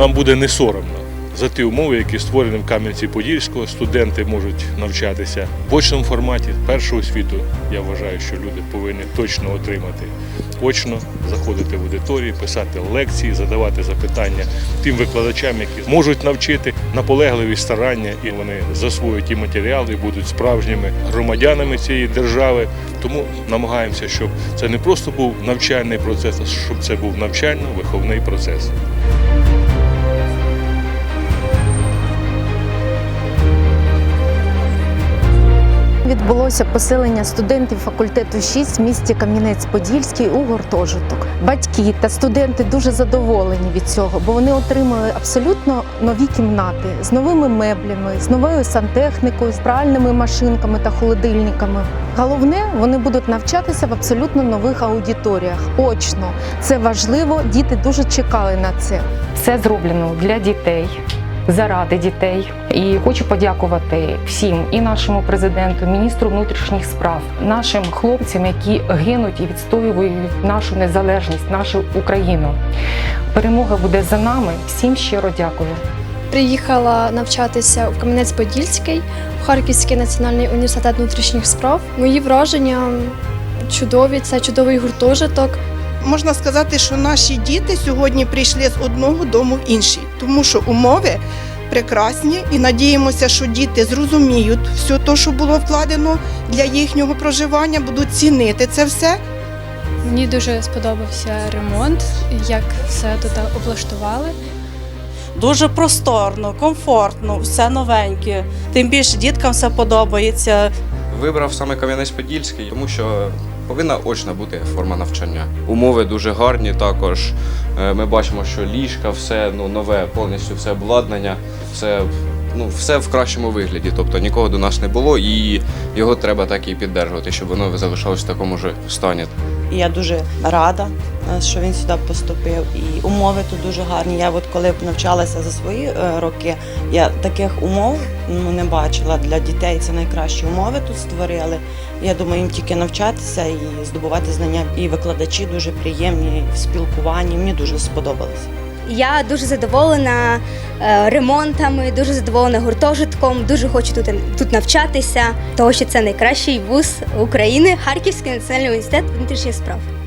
нам буде не соромно за ті умови, які створені в Кам'янці-Подільського. Студенти можуть навчатися в очному форматі першого світу. Я вважаю, що люди повинні точно отримати очно, заходити в аудиторії, писати лекції, задавати запитання тим викладачам, які можуть навчити наполегливі старання, і вони засвоюють ті матеріали, і будуть справжніми громадянами цієї держави. Тому намагаємося, щоб це не просто був навчальний процес, а щоб це був навчально-виховний процес. Відбулося поселення студентів факультету 6 в місті Кам'янець-Подільський у гуртожиток. Батьки та студенти дуже задоволені від цього, бо вони отримали абсолютно нові кімнати з новими меблями, з новою сантехнікою, з пральними машинками та холодильниками. Головне, вони будуть навчатися в абсолютно нових аудиторіях. Очно це важливо. Діти дуже чекали на це. Все зроблено для дітей. Заради дітей і хочу подякувати всім і нашому президенту, міністру внутрішніх справ, нашим хлопцям, які гинуть і відстоюють нашу незалежність, нашу Україну. Перемога буде за нами. Всім щиро дякую. Приїхала навчатися в Кам'янець-Подільський, в Харківський національний університет внутрішніх справ. Мої враження чудові, це чудовий гуртожиток. Можна сказати, що наші діти сьогодні прийшли з одного дому в інший, тому що умови прекрасні і надіємося, що діти зрозуміють все те, що було вкладено для їхнього проживання, будуть цінити це все. Мені дуже сподобався ремонт, як все тут облаштували. Дуже просторно, комфортно, все новеньке. Тим більше діткам все подобається. Вибрав саме Кам'янець-Подільський, тому що повинна очна бути форма навчання. Умови дуже гарні також. Е, Ми бачимо, що ліжка, все ну, нове, повністю все обладнання, все, ну, все в кращому вигляді. Тобто нікого до нас не було, і його треба так і піддержувати, щоб воно залишалось в такому ж стані. І я дуже рада, е, що він сюди поступив. І умови тут дуже гарні. Я от коли навчалася за свої е, роки, я таких умов ну, не бачила для дітей. Це найкращі умови тут створили. Я думаю, їм тільки навчатися і здобувати знання. І викладачі дуже приємні в спілкуванні. Мені дуже сподобалося. Я дуже задоволена е, ремонтами, дуже задоволена гуртожитком. Дуже хочу тут, тут навчатися, тому що це найкращий вуз України Харківський національний університет внутрішніх справ.